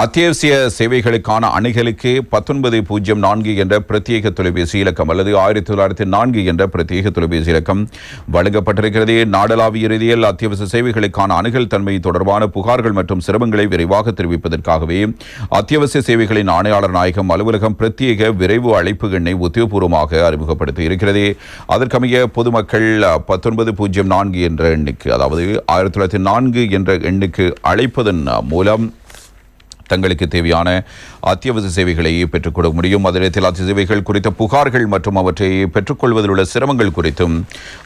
அத்தியாவசிய சேவைகளுக்கான அணுகலுக்கு பத்தொன்பது பூஜ்ஜியம் நான்கு என்ற பிரத்யேக தொலைபேசி இலக்கம் அல்லது ஆயிரத்தி தொள்ளாயிரத்தி நான்கு என்ற பிரத்யேக தொலைபேசி இலக்கம் வழங்கப்பட்டிருக்கிறது. நாடளாவிய ரீதியில் அத்தியாவசிய சேவைகளுக்கான அணுகல் தன்மை தொடர்பான புகார்கள் மற்றும் சிரமங்களை விரைவாக தெரிவிப்பதற்காகவே அத்தியாவசிய சேவைகளின் ஆணையாளர் நாயகம் அலுவலகம் பிரத்யேக விரைவு அழைப்பு எண்ணை உத்தியோகபூர்வமாக அறிமுகப்படுத்தி இருக்கிறது. அதற்கமைய பொதுமக்கள் பத்தொன்பது பூஜ்ஜியம் நான்கு என்ற எண்ணுக்கு அதாவது ஆயிரத்தி தொள்ளாயிரத்தி நான்கு என்ற எண்ணுக்கு அழைப்பதன் மூலம் தங்களுக்கு தேவையான அத்தியாவசிய சேவைகளை பெற்றுக்கொள்ள முடியும். அதில் நேரத்தில் அத்திய சேவைகள் குறித்த புகார்கள் மற்றும் அவற்றை பெற்றுக்கொள்வதில் உள்ள சிரமங்கள் குறித்தும்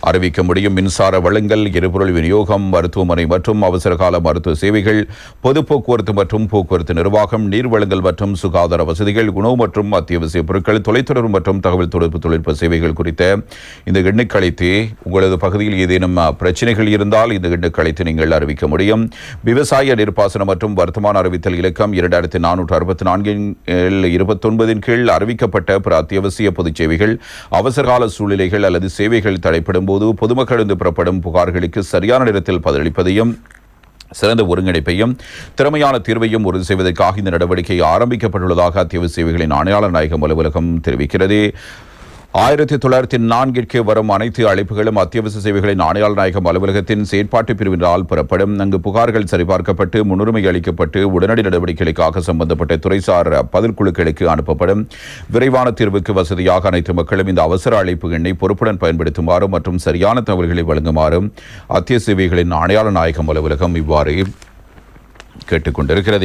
அறிவிக்க முடியும். மின்சார வளங்கள் எரிபொருள் விநியோகம் மருத்துவமனை மற்றும் அவசரகால மருத்துவ சேவைகள் பொது போக்குவரத்து மற்றும் போக்குவரத்து நிர்வாகம் நீர் வழங்கல் மற்றும் சுகாதார வசதிகள் உணவு மற்றும் அத்தியாவசிய பொருட்கள் தொலைத்தொடர்பு மற்றும் தகவல் தொடர்பு தொழில்நுட்ப சேவைகள் குறித்த இந்த எண்ணுக்கு அழைத்து உங்களது பகுதியில் ஏதேனும் பிரச்சனைகள் இருந்தால் இந்த எண்ணுக்கு அழைத்து நீங்கள் அறிவிக்க முடியும். விவசாய நீர்ப்பாசனம் மற்றும் வர்த்தமான அறிவித்தல் இலக்கம் இரண்டாயிரத்தி நானூற்று அறுபத்தி நான்கு நான்கின் இருபத்தொன்பதின் கீழ் அறிவிக்கப்பட்ட பிற அத்தியாவசிய பொதுச் சேவைகள் அவசரகால சூழ்நிலைகள் அல்லது சேவைகள் தடைப்படும் போது பொதுமக்களிருந்து புறப்படும் புகார்களுக்கு சரியான நேரத்தில் பதிலளிப்பதையும் சிறந்த ஒருங்கிணைப்பையும் திறமையான தீர்வையும் உறுதி செய்வதற்காக இந்த நடவடிக்கை ஆரம்பிக்கப்பட்டுள்ளதாக அத்தியாவசிய சேவைகளின் ஆணையாளர் நாயகம் அலுவலகம் தெரிவிக்கிறது. ஆயிரத்தி தொள்ளாயிரத்தி நான்கிற்கு வரும் அனைத்து அழைப்புகளும் அத்தியாவசிய சேவைகளின் ஆணையாளர் நாயகம் அலுவலகத்தின் செயற்பாட்டு பிரிவினால் பெறப்படும். அங்கு புகார்கள் சரிபார்க்கப்பட்டு முன்னுரிமை அளிக்கப்பட்டு உடனடி நடவடிக்கைகளுக்காக சம்பந்தப்பட்ட துறைசார் பதில் குழுக்களுக்கு அனுப்பப்படும். விரைவான தீர்வுக்கு வசதியாக அனைத்து மக்களும் இந்த அவசர அழைப்பு எண்ணை பொறுப்புடன் பயன்படுத்துமாறும் மற்றும் சரியான தகவல்களை வழங்குமாறும் அத்திய சேவைகளின் ஆணையாளர் நாயகம் அலுவலகம் இவ்வாறு கேட்டுக்கொண்டிருக்கிறது.